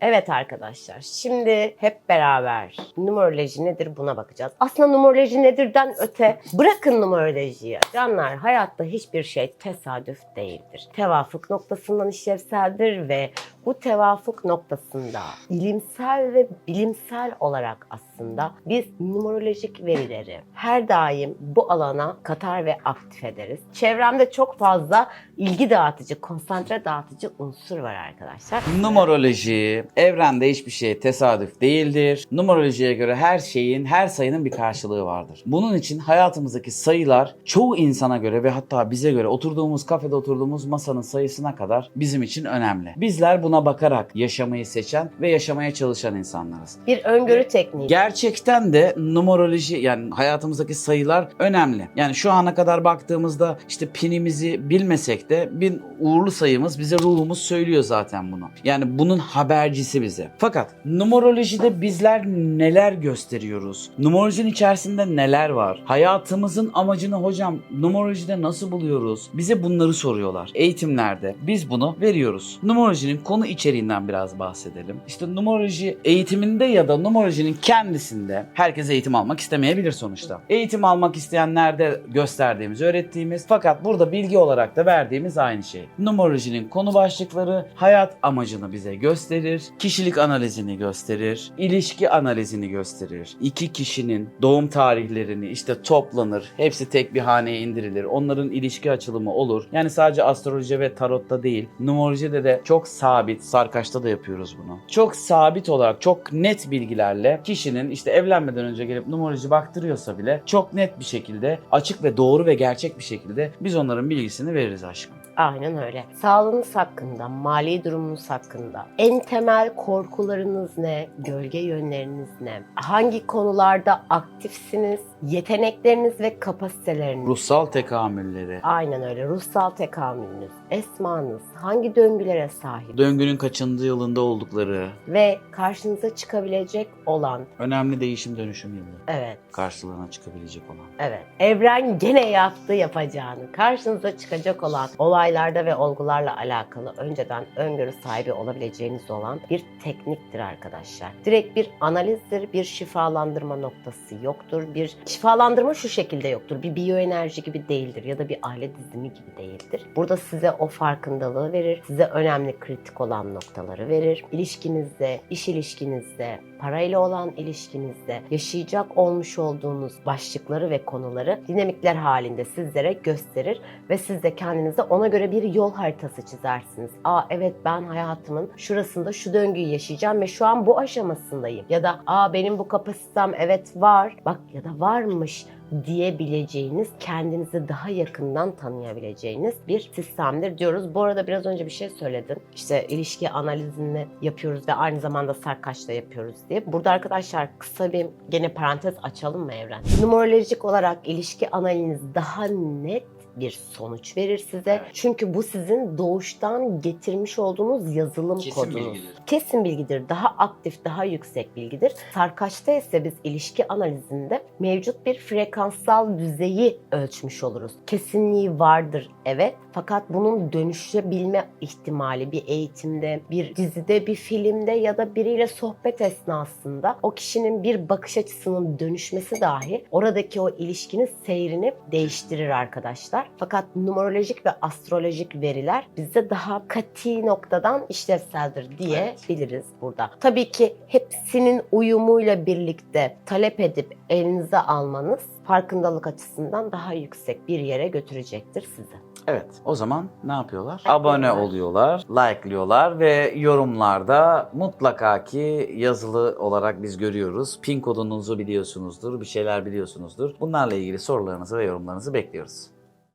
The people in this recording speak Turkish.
Evet arkadaşlar, şimdi hep beraber numeroloji nedir buna bakacağız. Aslında numeroloji nedirden öte bırakın numerolojiyi. Canlar hayatta hiçbir şey tesadüf değildir. Tevafuk noktasından işlevseldir ve bu tevafuk noktasında ilimsel ve bilimsel olarak aslında biz numerolojik verileri her daim bu alana katar ve aktif ederiz. Çevremde çok fazla ilgi dağıtıcı, konsantre dağıtıcı unsur var arkadaşlar. Numeroloji, evrende hiçbir şey tesadüf değildir. Numerolojiye göre her şeyin, her sayının bir karşılığı vardır. Bunun için hayatımızdaki sayılar çoğu insana göre ve hatta bize göre oturduğumuz kafede oturduğumuz masanın sayısına kadar bizim için önemli. Bizler buna bakarak yaşamayı seçen ve yaşamaya çalışan insanlarız. Bir öngörü tekniği. Gerçekten de numeroloji yani hayatımızdaki sayılar önemli. Yani şu ana kadar baktığımızda işte pinimizi bilmesek de bir uğurlu sayımız bize ruhumuz söylüyor zaten bunu. Yani bunun habercisi bize. Fakat numerolojide bizler neler gösteriyoruz? Numerolojinin içerisinde neler var? Hayatımızın amacını hocam numerolojide nasıl buluyoruz? Bize bunları soruyorlar. Eğitimlerde biz bunu veriyoruz. Numerolojinin konu içeriğinden biraz bahsedelim. İşte numeroloji eğitiminde ya da numerolojinin kendisinde herkes eğitim almak istemeyebilir sonuçta. Eğitim almak isteyenlerde gösterdiğimiz, öğrettiğimiz fakat burada bilgi olarak da verdiğimiz aynı şey. Numerolojinin konu başlıkları hayat amacını bize gösterir, kişilik analizini gösterir, ilişki analizini gösterir. İki kişinin doğum tarihlerini işte toplanır, hepsi tek bir haneye indirilir. Onların ilişki açılımı olur. Yani sadece astroloji ve tarotta değil, numerolojide de çok sabit, sarkaçta da yapıyoruz bunu. Çok sabit olarak, çok net bilgilerle kişinin işte evlenmeden önce gelip numeroloji baktırıyorsa bile çok net bir şekilde, açık ve doğru ve gerçek bir şekilde biz onların bilgisini veririz aşkım. Aynen öyle. Sağlığınız hakkında, mali durumunuz hakkında, en temel korkularınız ne, gölge yönleriniz ne, hangi konularda aktifsiniz, yetenekleriniz ve kapasiteleriniz. Ruhsal tekamülleri, Aynen öyle. Ruhsal tekamülünüz, esmanız, hangi döngülere sahip döngünün kaçıncı yılında oldukları, ve karşınıza çıkabilecek olan, önemli değişim dönüşüm yılı. evet, Karşılığına çıkabilecek olan. Evet. Evren gene yaptı yapacağını. Karşınıza çıkacak olan olaylarda ve olgularla alakalı önceden öngörü sahibi olabileceğiniz olan bir tekniktir arkadaşlar. Direkt bir analizdir, bir şifalandırma noktası yoktur. Bir şifalandırma şu şekilde yoktur. Bir biyoenerji gibi değildir ya da bir aile dizimi gibi değildir. Burada size o farkındalığı verir. Size önemli kritik olan noktaları verir. İlişkinizde, iş ilişkinizde, parayla olan ilişkinizde yaşayacak olmuş olduğunuz başlıkları ve konuları dinamikler halinde sizlere gösterir ve siz de kendinize ona göre bir yol haritası çizersiniz. Aa evet ben hayatımın şurasında şu döngüyü yaşayacağım ve şu an bu aşamasındayım. Ya da aa benim bu kapasitem evet var. Bak ya da varmış diyebileceğiniz, kendinizi daha yakından tanıyabileceğiniz bir sistemdir diyoruz. Bu arada biraz önce bir şey söyledin. İşte ilişki analizini yapıyoruz ve aynı zamanda sarkaçla yapıyoruz diye. Burada arkadaşlar kısa bir gene parantez açalım mı Evren? Numerolojik olarak ilişki analiz daha net bir sonuç verir size. Çünkü bu sizin doğuştan getirmiş olduğunuz yazılım Kesin kodunuz. bilgidir. Kesin bilgidir. Daha aktif, daha yüksek bilgidir. Sarkaçta ise biz ilişki analizinde mevcut bir frekanssal düzeyi ölçmüş oluruz. Kesinliği vardır evet. Fakat bunun dönüşebilme ihtimali bir eğitimde, bir dizide, bir filmde ya da biriyle sohbet esnasında o kişinin bir bakış açısının dönüşmesi dahi oradaki o ilişkinin seyrini değiştirir arkadaşlar. Fakat numerolojik ve astrolojik veriler bize daha kati noktadan işlevseldir diye Evet. burada. Tabii ki hepsinin uyumuyla birlikte talep edip elinize almanız farkındalık açısından daha yüksek bir yere götürecektir sizi. Evet. O zaman ne yapıyorlar? Abone oluyorlar, like'lıyorlar ve yorumlarda mutlaka ki yazılı olarak biz görüyoruz. Pin kodunuzu biliyorsunuzdur, bir şeyler biliyorsunuzdur. Bunlarla ilgili sorularınızı ve yorumlarınızı bekliyoruz.